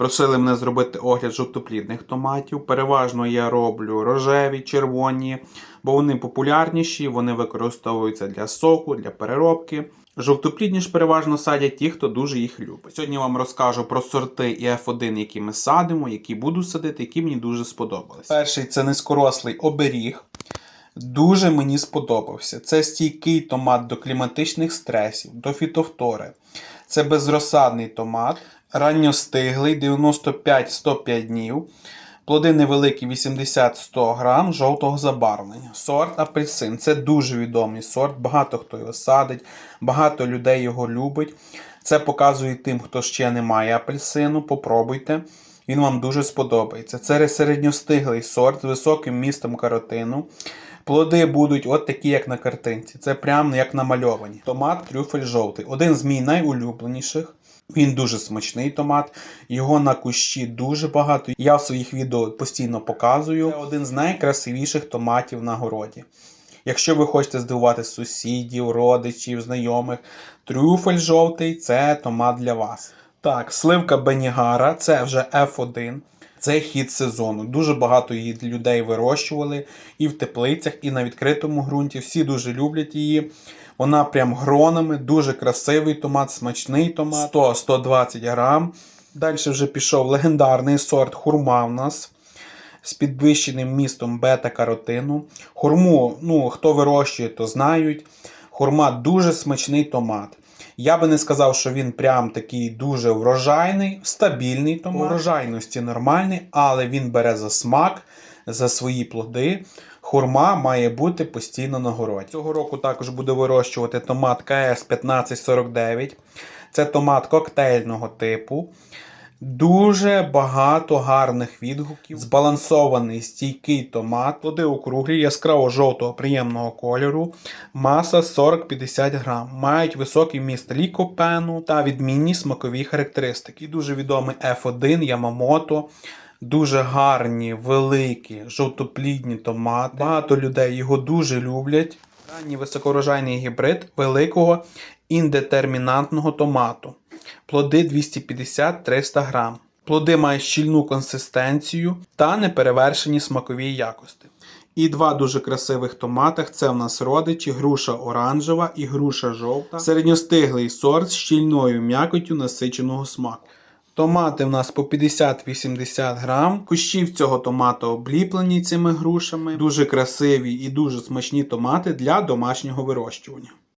Просили мене зробити огляд жовтоплідних томатів. Переважно я роблю рожеві, червоні, бо вони популярніші, вони використовуються для соку, для переробки. Жовтоплідні ж переважно садять ті, хто дуже їх любить. Сьогодні вам розкажу про сорти і F1, які ми садимо, які буду садити, які мені дуже сподобались. Перший це низькорослий оберіг. Дуже мені сподобався. Це стійкий томат до кліматичних стресів, до фітофтори. Це безрозсадний томат, ранньостиглий, 95-105 днів. Плоди невеликі 80-100 грам жовтого забарвлення. Сорт апельсин. Це дуже відомий сорт. Багато хто його садить, багато людей його любить. Це показує тим, хто ще не має апельсину. Попробуйте. Він вам дуже сподобається. Це середньостиглий сорт з високим містом каротину. Плоди будуть от такі, як на картинці. Це прямо як намальовані. Томат трюфель жовтий. Один з мій найулюбленіших. Він дуже смачний томат. Його на кущі дуже багато. Я в своїх відео постійно показую. Це один з найкрасивіших томатів на городі. Якщо ви хочете здивувати сусідів, родичів, знайомих, трюфель жовтий це томат для вас. Так, сливка Бенігара це вже F1. Це хід сезону. Дуже багато її людей вирощували і в теплицях, і на відкритому ґрунті. Всі дуже люблять її. Вона прям гронами, дуже красивий томат, смачний томат, 100-120 грам. Далі вже пішов легендарний сорт хурма в нас з підвищеним містом бета-каротину. Хурму, ну, хто вирощує, то знають. Хурма дуже смачний томат. Я би не сказав, що він прям такий дуже врожайний, стабільний тому врожайності нормальний, але він бере за смак, за свої плоди. Хурма має бути постійно на городі. Цього року також буду вирощувати томат КС 1549. Це томат коктейльного типу. Дуже багато гарних відгуків. Збалансований стійкий томат. Плоди округлі, яскраво жовтого приємного кольору. Маса 40-50 грам. Мають високий вміст лікопену та відмінні смакові характеристики. Дуже відомий F1 Ямамото. Дуже гарні, великі, жовтоплідні томати. Багато людей його дуже люблять. Ранній високорожайний гібрид великого індетермінантного томату. Плоди 250-300 грам. Плоди мають щільну консистенцію та неперевершені смакові якості. І два дуже красивих томатах це в нас родичі, груша оранжева і груша жовта. Середньостиглий сорт з щільною м'якотю насиченого смаку. Томати в нас по 50-80 грам. Кущі в цього томата обліплені цими грушами. Дуже красиві і дуже смачні томати для домашнього вирощування.